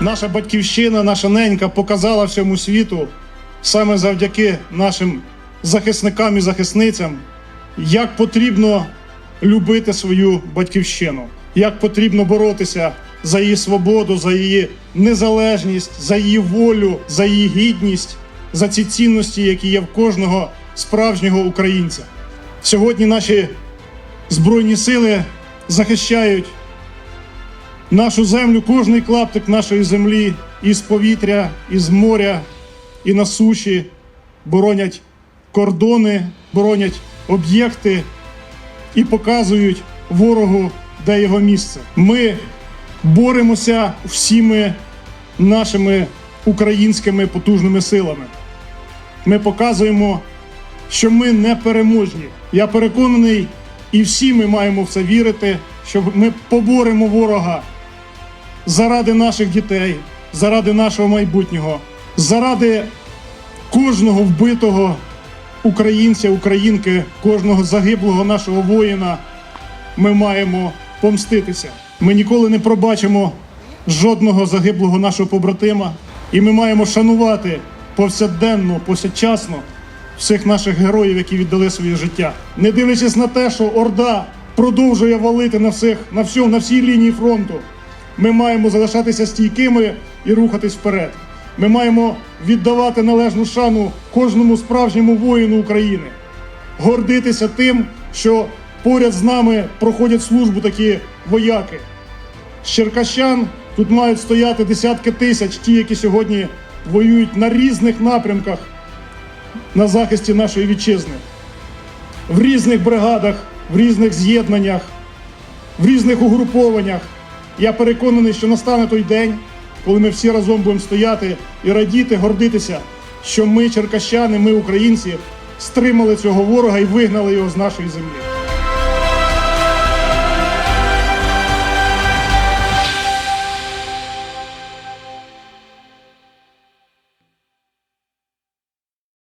Наша батьківщина, наша ненька показала всьому світу саме завдяки нашим захисникам і захисницям, як потрібно любити свою батьківщину, як потрібно боротися за її свободу, за її незалежність, за її волю, за її гідність, за ці цінності, які є в кожного справжнього українця. Сьогодні наші збройні сили захищають нашу землю, кожний клаптик нашої землі із повітря, із моря і на суші боронять кордони, боронять об'єкти і показують ворогу, де його місце. Ми боремося всіми нашими українськими потужними силами. Ми показуємо, що ми не переможні. Я переконаний, і всі ми маємо в це вірити, що ми поборемо ворога заради наших дітей, заради нашого майбутнього, заради кожного вбитого українця, українки, кожного загиблого нашого воїна. Ми маємо помститися. Ми ніколи не пробачимо жодного загиблого нашого побратима, і ми маємо шанувати повсякденно, повсякчасно всіх наших героїв, які віддали своє життя, не дивлячись на те, що Орда продовжує валити на всіх на всьому, на всій лінії фронту. Ми маємо залишатися стійкими і рухатись вперед. Ми маємо віддавати належну шану кожному справжньому воїну України, гордитися тим, що поряд з нами проходять службу такі вояки. З Черкащан тут мають стояти десятки тисяч, ті, які сьогодні воюють на різних напрямках на захисті нашої вітчизни, в різних бригадах, в різних з'єднаннях, в різних угрупованнях. Я переконаний, що настане той день, коли ми всі разом будемо стояти і радіти, гордитися, що ми, черкащани, ми, українці, стримали цього ворога і вигнали його з нашої землі.